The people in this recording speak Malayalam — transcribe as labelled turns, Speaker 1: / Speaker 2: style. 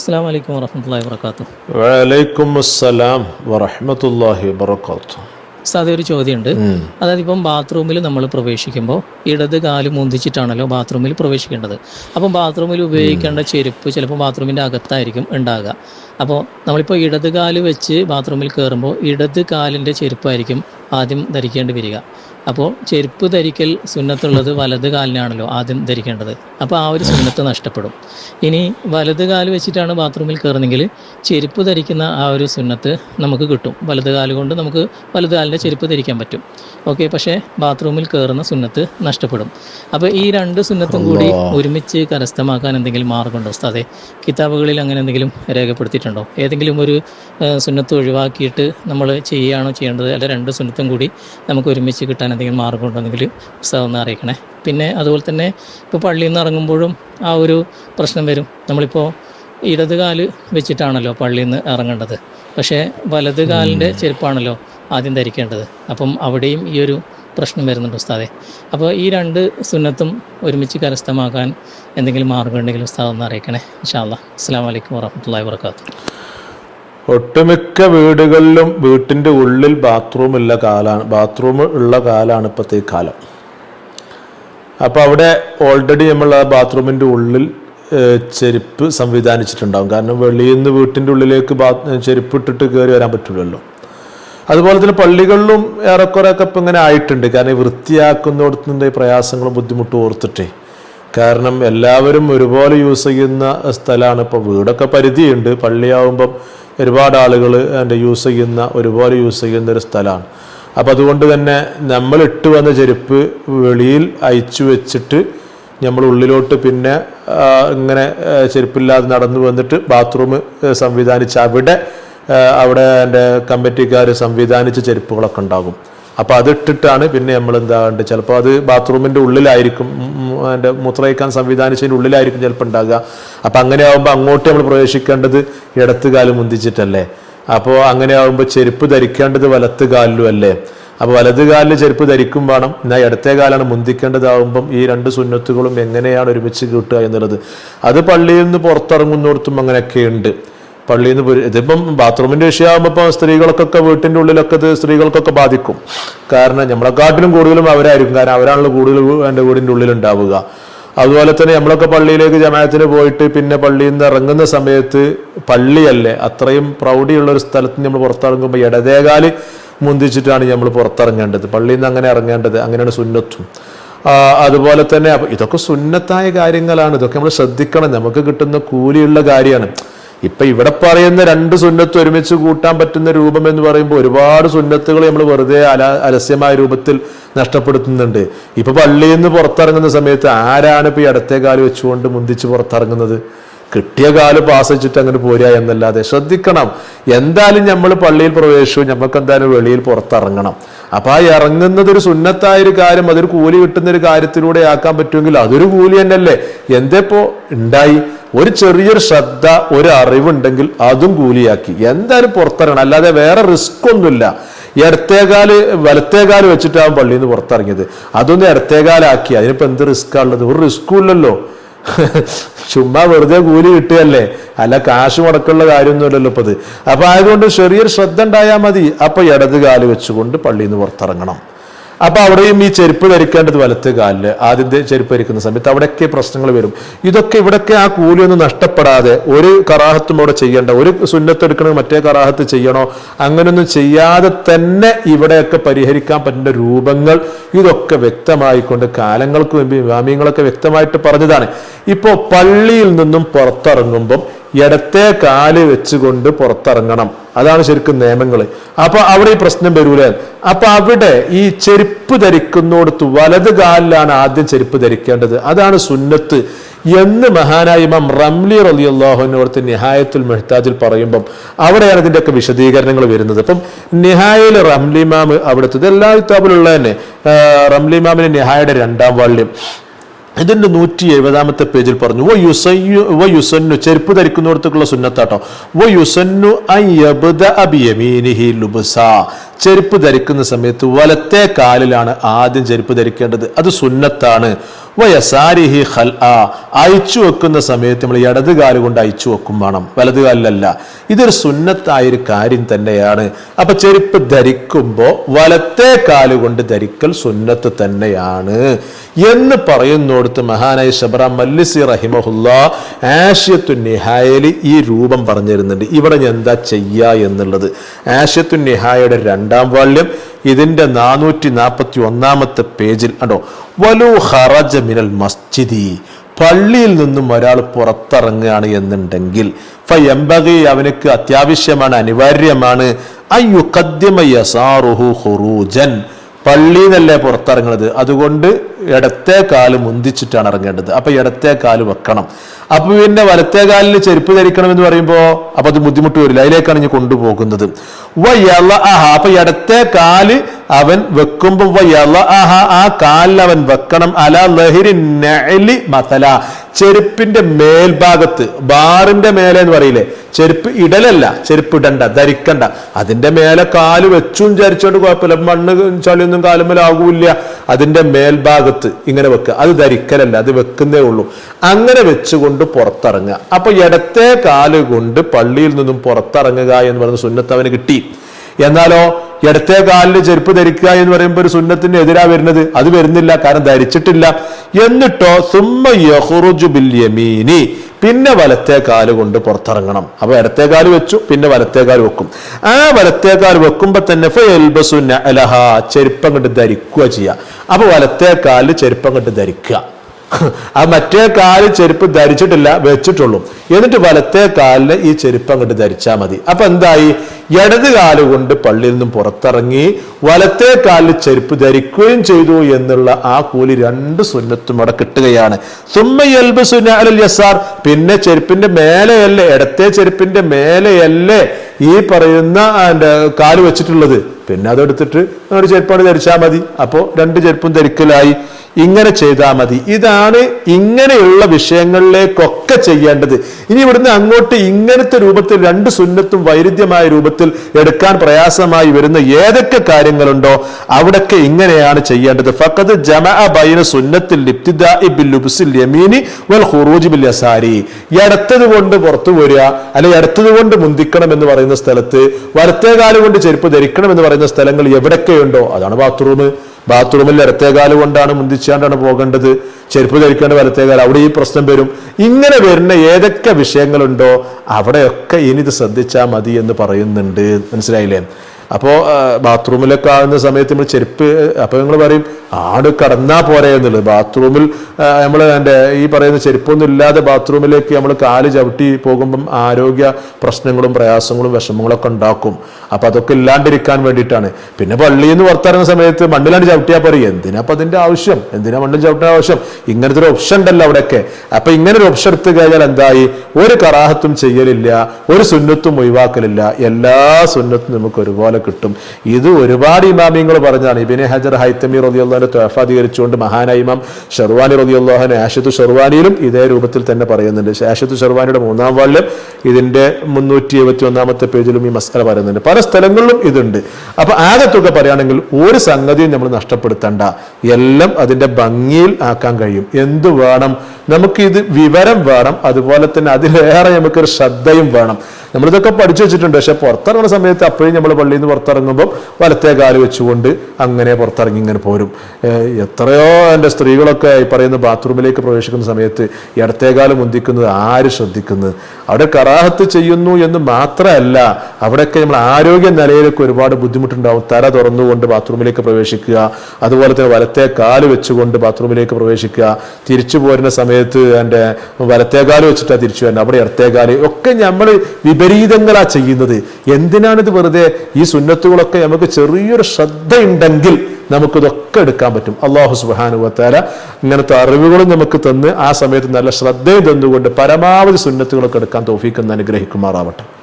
Speaker 1: അസ്സാം വലൈക്കും വറഹമത്തല്ലാ വർക്കാത്തു
Speaker 2: വലൈക്കും അസ്സലാം വറഹമത്തല്ലാഹി വബർക്കാത്തു
Speaker 1: സാധ്യ ഒരു ചോദ്യമുണ്ട്. അതായത് ഇപ്പം ബാത്റൂമിൽ നമ്മൾ പ്രവേശിക്കുമ്പോൾ ഇടത് കാൽ മുന്തിച്ചിട്ടാണല്ലോ ബാത്റൂമിൽ പ്രവേശിക്കേണ്ടത്. അപ്പം ബാത്റൂമിൽ ഉപയോഗിക്കേണ്ട ചെരുപ്പ് ചിലപ്പോൾ ബാത്റൂമിന്റെ അകത്തായിരിക്കും ഉണ്ടാകുക. അപ്പോൾ നമ്മളിപ്പോൾ ഇടത് കാൽ വെച്ച് ബാത്റൂമിൽ കയറുമ്പോൾ ഇടത് കാലിന്റെ ചെരുപ്പായിരിക്കും ആദ്യം ധരിക്കേണ്ടി വരിക. അപ്പോൾ ചെരുപ്പ് ധരിക്കൽ സുന്നത്തുള്ളത് വലത് കാലിനാണല്ലോ ആദ്യം ധരിക്കേണ്ടത്. അപ്പോൾ ആ ഒരു സുന്നത്ത് നഷ്ടപ്പെടും. ഇനി വലത് കാൽ വെച്ചിട്ടാണ് ബാത്റൂമിൽ കയറുന്നെങ്കിൽ ചെരുപ്പ് ധരിക്കുന്ന ആ ഒരു സുന്നത്ത് നമുക്ക് കിട്ടും. വലത് കാൽ കൊണ്ട് നമുക്ക് വലത് കാലിന്റെ ചെരുപ്പ് ധരിക്കാൻ പറ്റും. ഓക്കെ പക്ഷേ ബാത്റൂമിൽ കയറുന്ന സുന്നത്ത് നഷ്ടപ്പെടും. അപ്പോൾ ഈ രണ്ട് സുന്നത്തും കൂടി ഒരുമിച്ച് കരസ്ഥമാക്കാൻ എന്തെങ്കിലും മാർഗമുണ്ടോ ഉസ്താദെ? കിതാബുകളിൽ അങ്ങനെ എന്തെങ്കിലും രേഖപ്പെടുത്തിയിട്ടുണ്ടോ? ഏതെങ്കിലും ഒരു സുന്നത്ത് ഒഴിവാക്കിയിട്ട് നമ്മൾ ചെയ്യുകയാണോ ചെയ്യേണ്ടത്? അല്ല രണ്ട് സുന്നത്തും കൂടി നമുക്ക് ഒരുമിച്ച് കിട്ടാൻ എന്തെങ്കിലും മാർഗം ഉണ്ടെങ്കിൽ ഉസ്താദ് ഒന്ന് അറിയിക്കണേ. പിന്നെ അതുപോലെ തന്നെ ഇപ്പോൾ പള്ളിയിൽ നിന്ന് ഇറങ്ങുമ്പോഴും ആ ഒരു പ്രശ്നം വരും. നമ്മളിപ്പോൾ ഇടത് കാൽ വെച്ചിട്ടാണല്ലോ പള്ളിയിൽ നിന്ന് ഇറങ്ങേണ്ടത്. പക്ഷേ വലത് കാലിന്റെ ചെരുപ്പാണല്ലോ ആദ്യം ധരിക്കേണ്ടത്. അപ്പം അവിടെയും ഈ ഒരു പ്രശ്നം വരുന്നുണ്ട് ഉസ്താദെ. അപ്പോൾ ഈ രണ്ട് സുന്നത്തും ഒരുമിച്ച് കരസ്ഥമാക്കാൻ എന്തെങ്കിലും മാർഗം ഉണ്ടെങ്കിൽ ഉസ്താദ് ഒന്ന് അറിയിക്കണേ. ഇൻഷാല്ലാ അസ്സാം വലൈക്കും വാഹമത്തല്ലാ വർക്കാത്തു
Speaker 2: ഒട്ടുമിക്ക വീടുകളിലും വീട്ടിന്റെ ഉള്ളിൽ ബാത്റൂം ഉള്ള കാലാണ് ബാത്റൂം ഉള്ള കാലാണ് ഇപ്പോഴത്തെ കാലം. അപ്പോൾ അവിടെ ഓൾറെഡി നമ്മൾ ആ ബാത്റൂമിന്റെ ഉള്ളിൽ ചെരുപ്പ് സംവിധാനിച്ചിട്ടുണ്ടാകും കാരണം വെളിയിൽ നിന്ന് വീട്ടിന്റെ ഉള്ളിലേക്ക് ബാ ചെരുപ്പ് ഇട്ടിട്ട് കയറി വരാൻ പറ്റില്ലല്ലോ. അതുപോലെ തന്നെ പള്ളികളിലും ഏറെക്കുറെയൊക്കെ ഇപ്പം ഇങ്ങനെ ആയിട്ടുണ്ട്. കാരണം വൃത്തിയാക്കുന്നിടത്തുനിന്ന് പ്രയാസങ്ങളും ബുദ്ധിമുട്ടും ഓർത്തിട്ടേ. കാരണം എല്ലാവരും ഒരുപോലെ യൂസ് ചെയ്യുന്ന സ്ഥലമാണ് ഇപ്പോൾ വീടൊക്കെ പരിധിയുണ്ട്. പള്ളിയാവുമ്പം ഒരുപാട് ആളുകൾ എന്റെ യൂസ് ചെയ്യുന്ന ഒരുപോലെ യൂസ് ചെയ്യുന്ന ഒരു സ്ഥലമാണ്. അപ്പോൾ അതുകൊണ്ട് തന്നെ നമ്മൾ ഇട്ട് വന്ന ചെരുപ്പ് വെളിയിൽ അയച്ചു വെച്ചിട്ട് നമ്മൾ ഉള്ളിലോട്ട് പിന്നെ ഇങ്ങനെ ചെരുപ്പില്ലാതെ നടന്നു വന്നിട്ട് ബാത്റൂം സംവിധാനിച്ച് അവിടെ അവിടെ എന്റെ കമ്മിറ്റിക്കാർ സംവിധാനിച്ച ചെരുപ്പുകളൊക്കെ ഉണ്ടാകും. അപ്പോൾ അതിട്ടിട്ടാണ് പിന്നെ നമ്മൾ എന്താണ്ട് ചിലപ്പോൾ അത് ബാത്റൂമിന്റെ ഉള്ളിലായിരിക്കും എന്റെ മൂത്രയിക്കാൻ സംവിധാനിച്ചതിന്റെ ഉള്ളിലായിരിക്കും ചിലപ്പോൾ ഉണ്ടാകുക അപ്പോൾ അങ്ങനെ ആകുമ്പോൾ അങ്ങോട്ട് നമ്മൾ പ്രവേശിക്കേണ്ടത് ഇടത്ത് കാൽ മുന്തിച്ചിട്ടല്ലേ? അപ്പോൾ അങ്ങനെ ആകുമ്പോൾ ചെരുപ്പ് ധരിക്കേണ്ടത് വലത്ത് കാലിലും അല്ലേ? അപ്പോൾ വലത് കാലിൽ ചെരുപ്പ് ധരിക്കും വേണം. എന്നാൽ ഇടത്തെ കാലാണ് മുന്തിക്കേണ്ടതാവുമ്പം ഈ രണ്ട് സുന്നത്തുകളും എങ്ങനെയാണ് ഒരുമിച്ച് കിട്ടുക എന്നുള്ളത്. അത് പള്ളിയിൽ നിന്ന് പുറത്തിറങ്ങുന്നിടത്തും അങ്ങനെയൊക്കെ ഉണ്ട് പള്ളിയിൽ നിന്ന് ഇതിപ്പം ബാത്റൂമിന്റെ വിഷയമാകുമ്പോൾ സ്ത്രീകൾക്കൊക്കെ വീട്ടിന്റെ ഉള്ളിലൊക്കെ ഇത് സ്ത്രീകൾക്കൊക്കെ ബാധിക്കും. കാരണം നമ്മളെക്കാട്ടിലും കൂടുതലും അവരായിരിക്കും. കാരണം അവരാണല്ലോ കൂടുതൽ എന്റെ ഉള്ളിൽ ഉണ്ടാവുക അതുപോലെ തന്നെ നമ്മളൊക്കെ പള്ളിയിലേക്ക് ജമാഅത്തിന് പോയിട്ട് പിന്നെ പള്ളിയിൽ നിന്ന് ഇറങ്ങുന്ന സമയത്ത് പള്ളിയല്ലേ അത്രയും പ്രൗഢിയുള്ള ഒരു സ്ഥലത്ത് നമ്മൾ പുറത്തിറങ്ങുമ്പോൾ ഇടതേകാൽ മുന്തിച്ചിട്ടാണ് നമ്മൾ പുറത്തിറങ്ങേണ്ടത്. പള്ളിയിൽ നിന്ന് അങ്ങനെ ഇറങ്ങേണ്ടത്. അങ്ങനെയാണ് സുന്നത്തും. അതുപോലെ തന്നെ ഇതൊക്കെ സുന്നത്തായ കാര്യങ്ങളാണ്. ഇതൊക്കെ നമ്മൾ ശ്രദ്ധിക്കണം. നമുക്ക് കിട്ടുന്ന കൂലിയുള്ള കാര്യമാണ്. ഇപ്പൊ ഇവിടെ പറയുന്ന രണ്ട് സുന്നത്ത് ഒരുമിച്ച് കൂട്ടാൻ പറ്റുന്ന രൂപം എന്ന് പറയുമ്പോൾ ഒരുപാട് സുന്നത്തുകൾ നമ്മൾ വെറുതെ അല അലസ്യമായ രൂപത്തിൽ നഷ്ടപ്പെടുത്തുന്നുണ്ട്. ഇപ്പൊ പള്ളിയിൽ നിന്ന് പുറത്തിറങ്ങുന്ന സമയത്ത് ആരാണ് ഇപ്പൊ ഈ അടുത്തേ കാൽ വെച്ചുകൊണ്ട് മുന്തിച്ച് പുറത്തിറങ്ങുന്നത്? കിട്ടിയ കാൽ പാസിച്ചിട്ട് അങ്ങനെ പോരുക എന്നല്ലാതെ ശ്രദ്ധിക്കണം. എന്തായാലും നമ്മൾ പള്ളിയിൽ പ്രവേശിച്ചു നമുക്ക് എന്തായാലും വെളിയിൽ പുറത്തിറങ്ങണം. അപ്പൊ ആ ഇറങ്ങുന്നത് ഒരു സുന്നത്തായ ഒരു കാര്യം അതൊരു കൂലി കിട്ടുന്ന ഒരു കാര്യത്തിലൂടെ ആക്കാൻ പറ്റുമെങ്കിൽ അതൊരു കൂലി തന്നെയല്ലേ? എന്തേപ്പോ ഉണ്ടായി? ഒരു ചെറിയൊരു ശ്രദ്ധ ഒരു അറിവുണ്ടെങ്കിൽ അതും കൂലിയാക്കി. എന്തായാലും പുറത്തിറങ്ങണം. അല്ലാതെ വേറെ റിസ്ക് ഒന്നുമില്ല. ഇടത്തേകാൽ വലത്തേകാൽ വെച്ചിട്ടാകും പള്ളിയിൽ നിന്ന് പുറത്തിറങ്ങിയത്. അതൊന്ന് ഇടത്തേകാലാക്കി അതിനിപ്പോ എന്ത് റിസ്ക് ഉള്ളത് ഒരു റിസ്ക്കും ഇല്ലല്ലോ. ചുമ്മാ വെറുതെ കൂലി കിട്ടുകയല്ലേ? അല്ല കാശ് മുടക്കുള്ള കാര്യമൊന്നുമില്ലല്ലോ ഇപ്പത്. അപ്പൊ ആയതുകൊണ്ട് ചെറിയൊരു ശ്രദ്ധ ഉണ്ടായാൽ മതി. അപ്പൊ ഇടത് കാൽ വെച്ചുകൊണ്ട് പള്ളിയിൽ നിന്ന് പുറത്തിറങ്ങണം. അപ്പൊ അവിടെയും ഈ ചെരുപ്പ് ധരിക്കേണ്ടത് വലത്ത് കാലിൽ. ആദ്യത്തെ ചെരുപ്പ് ധരിക്കുന്ന സമയത്ത് അവിടെയൊക്കെ പ്രശ്നങ്ങൾ വരും. ഇതൊക്കെ ഇവിടെയൊക്കെ ആ കൂലിയൊന്നും നഷ്ടപ്പെടാതെ ഒരു കറാഹത്തും അവിടെ ചെയ്യേണ്ട ഒരു സുന്നത്ത് എടുക്കണോ മറ്റേ കറാഹത്ത് ചെയ്യണോ അങ്ങനെയൊന്നും ചെയ്യാതെ തന്നെ ഇവിടെയൊക്കെ പരിഹരിക്കാൻ പറ്റുന്ന രൂപങ്ങൾ ഇതൊക്കെ വ്യക്തമായിക്കൊണ്ട് കാലങ്ങൾക്ക് മുമ്പ് ഇമാമിയങ്ങളൊക്കെ വ്യക്തമായിട്ട് പറഞ്ഞതാണ്. ഇപ്പോൾ പള്ളിയിൽ നിന്നും പുറത്തിറങ്ങുമ്പം ഇടത്തെ കാൽ വെച്ചുകൊണ്ട് പുറത്തിറങ്ങണം. അതാണ് ശരിക്കും നിയമങ്ങൾ അപ്പൊ അവിടെ ഈ പ്രശ്നം വരൂലേ? അപ്പൊ അവിടെ ഈ ചെരുപ്പ് ധരിക്കുന്നിടത്ത് വലത് കാലിലാണ് ആദ്യം ചെരുപ്പ് ധരിക്കേണ്ടത്. അതാണ് സുന്നത്ത്. എന്ന് മഹാനായ ഇമാം റംലി റലി അള്ളാഹുവിനോടത്ത് നിഹായത്തുൽ മെഹ്താജിൽ പറയുമ്പം അവിടെയാണ് ഇതിന്റെയൊക്കെ വിശദീകരണങ്ങൾ വരുന്നത്. അപ്പം നിഹായയിൽ റംലിമാം അവിടുത്തെ എല്ലാ കിതാബിലുള്ള തന്നെ റംലിമാമിന് നിഹായുടെ രണ്ടാം വാള്യം. ഇതിന്റെ നൂറ്റി എഴുപതാമത്തെ പേജിൽ പറഞ്ഞു വ യുസയ്യു വ യുസന്നു ചെരുപ്പ് ധരിക്കുന്നിടത്തേക്കുള്ള സുന്നത്താട്ടോ വ യുസന്നു അൻ അബിയമീനിഹി ലുബ്സ ചെരുപ്പ് ധരിക്കുന്ന സമയത്ത് വലത്തെ കാലിലാണ് ആദ്യം ചെരുപ്പ് ധരിക്കേണ്ടത്. അത് സുന്നത്താണ്. വയസാരിഹി ഖൽ ആ അയച്ചു വെക്കുന്ന സമയത്ത് നമ്മൾ ഇടത് കാൽ കൊണ്ട് അയച്ചു വെക്കും വേണം. വലത് കാലിലല്ല. ഇതൊരു സുന്നത്തായ ഒരു കാര്യം തന്നെയാണ്. അപ്പൊ ചെരുപ്പ് ധരിക്കുമ്പോൾ വലത്തെ കാൽ കൊണ്ട് ധരിക്കൽ സുന്നത്ത് തന്നെയാണ്. എന്ന് പറയുന്നിടത്ത് മഹാനായ ഷബറ മല്ലിസി റഹിമഹുല്ല ആഷ്യത്തു നിഹായലി ഈ രൂപം പറഞ്ഞിരുന്നുണ്ട്. ഇവിടെ ഞാൻ എന്താ ചെയ്യുക എന്നുള്ളത്. ആഷ്യത്തു നിഹായയുടെ രണ്ടാം വാള്യം ഇതിന്റെ നാനൂറ്റി നാൽപ്പത്തി ഒന്നാമത്തെ പേജിൽ കണ്ടോ? വലു ഹറജ മിനൽ മസ്ജിദി. പള്ളിയിൽ നിന്നും ഒരാൾ പുറത്തിറങ്ങുകയാണ് എന്നുണ്ടെങ്കിൽ ഫയംബകി അവനക്ക് അത്യാവശ്യമാണ് അനിവാര്യമാണ്. അയ്യുഖദ്യമ യസാറുഹു ഹുറൂജൻ പള്ളിയിൽ നിന്നല്ലേ പുറത്തിറങ്ങുന്നത്? അതുകൊണ്ട് ഇടത്തെ കാൽ മുന്തിച്ചിട്ടാണ് ഇറങ്ങേണ്ടത്. അപ്പൊ ഇടത്തെ കാൽ വെക്കണം. അപ്പൊ പിന്നെ വലത്തെ കാലിൽ ചെരുപ്പ് ധരിക്കണം എന്ന് പറയുമ്പോൾ അപ്പൊ അത് ബുദ്ധിമുട്ട് വരില്ല. അതിലേക്കാണ് ഇനി കൊണ്ടുപോകുന്നത്. അപ്പൊ ഇടത്തെ കാൽ അവൻ വെക്കുമ്പോ വയ്യല ആഹ ആ കാലിൽ അവൻ വെക്കണം. അല ലഹിരി മതല ചെരുപ്പിന്റെ മേൽഭാഗത്ത് ബാറിന്റെ മേലെ എന്ന് പറയില്ലേ? ചെരുപ്പ് ഇടലല്ല. ചെരുപ്പ് ഇടണ്ട ധരിക്കണ്ട. അതിന്റെ മേലെ കാൽ വെച്ചും വിചാരിച്ചോണ്ട് കുഴപ്പമില്ല. മണ്ണ് ചളിയൊന്നും കാലുമേലാകൂല്ല അതിന്റെ മേൽഭാഗത്ത് ഇങ്ങനെ വെക്കുക അത് ധരിക്കലല്ല അത് വെക്കുന്നേ ഉള്ളൂ. അങ്ങനെ വെച്ചുകൊണ്ട് പുറത്തിറങ്ങുക. അപ്പൊ ഇടത്തെ കാൽ കൊണ്ട് പള്ളിയിൽ നിന്നും പുറത്തിറങ്ങുക എന്ന് പറയുന്ന സുന്നത്ത് അവന് കിട്ടി. എന്നാലോ ഇടത്തെ കാലിൽ ചെരുപ്പ് ധരിക്കുക എന്ന് പറയുമ്പോൾ ഒരു സുന്നത്തിന് എതിരാ വരുന്നത് അത് വരുന്നില്ല കാരണം ധരിച്ചിട്ടില്ല. എന്നിട്ടോ സുമ്മ ബിൽ യമീനി പിന്നെ വലത്തെ കാൽ കൊണ്ട് പുറത്തിറങ്ങണം. അപ്പൊ ഇടത്തെ കാൽ വെച്ചു പിന്നെ വലത്തെ കാൽ വെക്കും. ആ വലത്തെ കാൽ വെക്കുമ്പോ തന്നെ ചെരുപ്പം കണ്ട് ധരിക്കുക ചെയ്യുക അപ്പൊ വലത്തെ കാൽ ചെരുപ്പം കണ്ട് ധരിക്കുക. ആ മറ്റേ കാൽ ചെരുപ്പ് ധരിച്ചിട്ടില്ല വെച്ചിട്ടുള്ളൂ. എന്നിട്ട് വലത്തെ കാലിന് ഈ ചെരുപ്പ് അങ്ങോട്ട് ധരിച്ചാൽ മതി. അപ്പൊ എന്തായി? ഇടത് കാലുകൊണ്ട് പള്ളിയിൽ നിന്നും പുറത്തിറങ്ങി വലത്തെ കാലിൽ ചെരുപ്പ് ധരിക്കുകയും ചെയ്തു എന്നുള്ള ആ കൂലി രണ്ട് സുന്നത്തും അവിടെ കിട്ടുകയാണ്. സുമ്മയൽബ് യസാർ. പിന്നെ ചെരുപ്പിന്റെ മേലെയല്ലേ ഇടത്തെ ചെരുപ്പിന്റെ മേലെയല്ലേ ഈ പറയുന്ന കാൽ വെച്ചിട്ടുള്ളത്. പിന്നെ അതെടുത്തിട്ട് ഒരു ചെരുപ്പാണ് ധരിച്ചാൽ മതി. അപ്പോൾ രണ്ട് ചെരുപ്പും ധരിക്കലായി. ഇങ്ങനെ ചെയ്താൽ മതി. ഇതാണ് ഇങ്ങനെയുള്ള വിഷയങ്ങളിലേക്കൊക്കെ ചെയ്യേണ്ടത്. ഇനി ഇവിടുന്ന് അങ്ങോട്ട് ഇങ്ങനത്തെ രൂപത്തിൽ രണ്ട് സുന്നത്തും വൈരുദ്ധ്യമായ രൂപത്തിൽ എടുക്കാൻ പ്രയാസമായി വരുന്ന ഏതൊക്കെ കാര്യങ്ങളുണ്ടോ അവിടൊക്കെ ഇങ്ങനെയാണ് ചെയ്യേണ്ടത്. ഫക്കത് ജമഅ ബൈന സുന്നത്തിൽ യമീനി വൽ ബിൽ യസാരി. ഇടത്തത് കൊണ്ട് പുറത്തു വരിക അല്ലെങ്കിൽ ഇടത്തത് കൊണ്ട് മുന്തിക്കണം എന്ന് പറയുന്ന സ്ഥലത്ത് വലത്തേ കാൽ കൊണ്ട് ചെരുപ്പ് ധരിക്കണം എന്ന് പറയുന്ന സ്ഥലങ്ങൾ എവിടൊക്കെയുണ്ടോ അതാണ് ബാത്റൂം ബാത്റൂമിൽ ഇടത്തേകാൽ കൊണ്ടാണ് മുന്തിച്ചാണ്ടാണ് പോകേണ്ടത്. ചെരുപ്പ് ധരിക്കേണ്ട വലത്തേകാൽ. അവിടെ ഈ പ്രശ്നം വരും. ഇങ്ങനെ വരുന്ന ഏതൊക്കെ വിഷയങ്ങളുണ്ടോ അവിടെയൊക്കെ ഇനി ഇത് ശ്രദ്ധിച്ചാൽ മതി എന്ന് പറയുന്നുണ്ട്. മനസ്സിലായില്ലേ? അപ്പോൾ ബാത്റൂമിലൊക്കെ ആകുന്ന സമയത്ത് നമ്മൾ ചെരുപ്പ് അപ്പോൾ നിങ്ങൾ പറയും ആട് കടന്നാൽ പോരെ എന്നുള്ളത്. ബാത്റൂമിൽ നമ്മൾ എന്റെ ഈ പറയുന്ന ചെരുപ്പൊന്നും ഇല്ലാതെ ബാത്റൂമിലേക്ക് നമ്മൾ കാൽ ചവിട്ടി പോകുമ്പം ആരോഗ്യ പ്രശ്നങ്ങളും പ്രയാസങ്ങളും വിഷമങ്ങളൊക്കെ ഉണ്ടാക്കും. അപ്പം അതൊക്കെ ഇല്ലാണ്ടിരിക്കാൻ വേണ്ടിയിട്ടാണ്. പിന്നെ പള്ളിയിൽ നിന്ന് പുറത്തിറങ്ങുന്ന സമയത്ത് മണ്ണിലാണ് ചവിട്ടിയാൽ പറയും എന്തിനാ അപ്പം അതിന്റെ ആവശ്യം? എന്തിനാ മണ്ണിൽ ചവിട്ടാൻ ആവശ്യം? ഇങ്ങനത്തെ ഒരു ഓപ്ഷൻ ഉണ്ടല്ലോ അവിടെയൊക്കെ. അപ്പം ഇങ്ങനെ ഒരു ഓപ്ഷൻ എടുത്തു കഴിഞ്ഞാൽ എന്തായി? ഒരു കറാഹത്തും ചെയ്യലില്ല ഒരു സുന്നത്തും ഒഴിവാക്കലില്ല. എല്ലാ സുന്നത്തും നമുക്ക് ഒരുപോലെ കിട്ടും. ഇത് ഒരുപാട് ഇമാമിയങ്ങൾ പറഞ്ഞാണ് ഇബിനെ ഹജർ ഹൈത്തമി റതിയുള്ളഹാനെ തോഫാധികരിച്ചുകൊണ്ട് മഹാനായ ഇമാം ഷെർവാനി റതിയുള്ളഹാൻ ആഷത്തു ഷെർവാനിയിലും ഇതേ രൂപത്തിൽ തന്നെ പറയുന്നുണ്ട്. ആഷത്തു ഷെർവാനിയുടെ മൂന്നാം വാളിലും ഇതിന്റെ മുന്നൂറ്റി എഴുപത്തി ഒന്നാമത്തെ പേജിലും ഈ മസ്കല പറയുന്നുണ്ട്. പല സ്ഥലങ്ങളിലും ഇതുണ്ട്. അപ്പൊ ആകെ തുക പറയുകയാണെങ്കിൽ ഒരു സംഗതിയും നമ്മൾ നഷ്ടപ്പെടുത്തണ്ട. എല്ലാം അതിന്റെ ഭംഗിയിൽ ആക്കാൻ കഴിയും. എന്ത് വേണം? നമുക്ക് ഇത് വിവരം വേണം. അതുപോലെ തന്നെ അതിലേറെ നമുക്കൊരു ശ്രദ്ധയും വേണം. നമ്മളിതൊക്കെ പഠിച്ചു വെച്ചിട്ടുണ്ട്. പക്ഷെ പുറത്തിറങ്ങുന്ന സമയത്ത് അപ്പോഴും നമ്മൾ പള്ളിയിൽ നിന്ന് പുറത്തിറങ്ങുമ്പോൾ വലത്തെ കാൽ വെച്ചുകൊണ്ട് അങ്ങനെ പുറത്തിറങ്ങി ഇങ്ങനെ പോരും. എത്രയോ എന്റെ സ്ത്രീകളൊക്കെ ഈ പറയുന്ന ബാത്റൂമിലേക്ക് പ്രവേശിക്കുന്ന സമയത്ത് ഇടത്തെ കാൽ മുന്തിക്കുന്നത് ആര് ശ്രദ്ധിക്കുന്നത്? അവിടെ കറാഹത്ത് ചെയ്യുന്നു എന്ന് മാത്രമല്ല അവിടെയൊക്കെ നമ്മൾ ആരോഗ്യ നിലയിലൊക്കെ ഒരുപാട് ബുദ്ധിമുട്ടുണ്ടാവും. തല തുറന്നുകൊണ്ട് ബാത്റൂമിലേക്ക് പ്രവേശിക്കുക. അതുപോലെ തന്നെ വലത്തെ കാൽ വെച്ചുകൊണ്ട് ബാത്റൂമിലേക്ക് പ്രവേശിക്കുക. തിരിച്ചു പോരുന്ന സമയത്ത് എന്റെ വലത്തെ കാൽ വെച്ചിട്ടാണ് തിരിച്ചു വരുന്നത്. അവിടെ ഇടത്തെ കാൽ ഒക്കെ നമ്മൾ വിപരീതങ്ങളാ ചെയ്യുന്നത്. എന്തിനാണിത് വെറുതെ ഈ സുന്നത്തുകളൊക്കെ നമുക്ക് ചെറിയൊരു ശ്രദ്ധയുണ്ടെങ്കിൽ നമുക്കിതൊക്കെ എടുക്കാൻ പറ്റും. അള്ളാഹു സുബാനുവത്താര ഇങ്ങനത്തെ അറിവുകളും നമുക്ക് തന്ന് ആ സമയത്ത് നല്ല ശ്രദ്ധയും തന്നുകൊണ്ട് പരമാവധി സുന്നത്തുകളൊക്കെ എടുക്കാൻ തോഫിക്കുന്ന അനുഗ്രഹിക്കുമാറാവട്ടെ.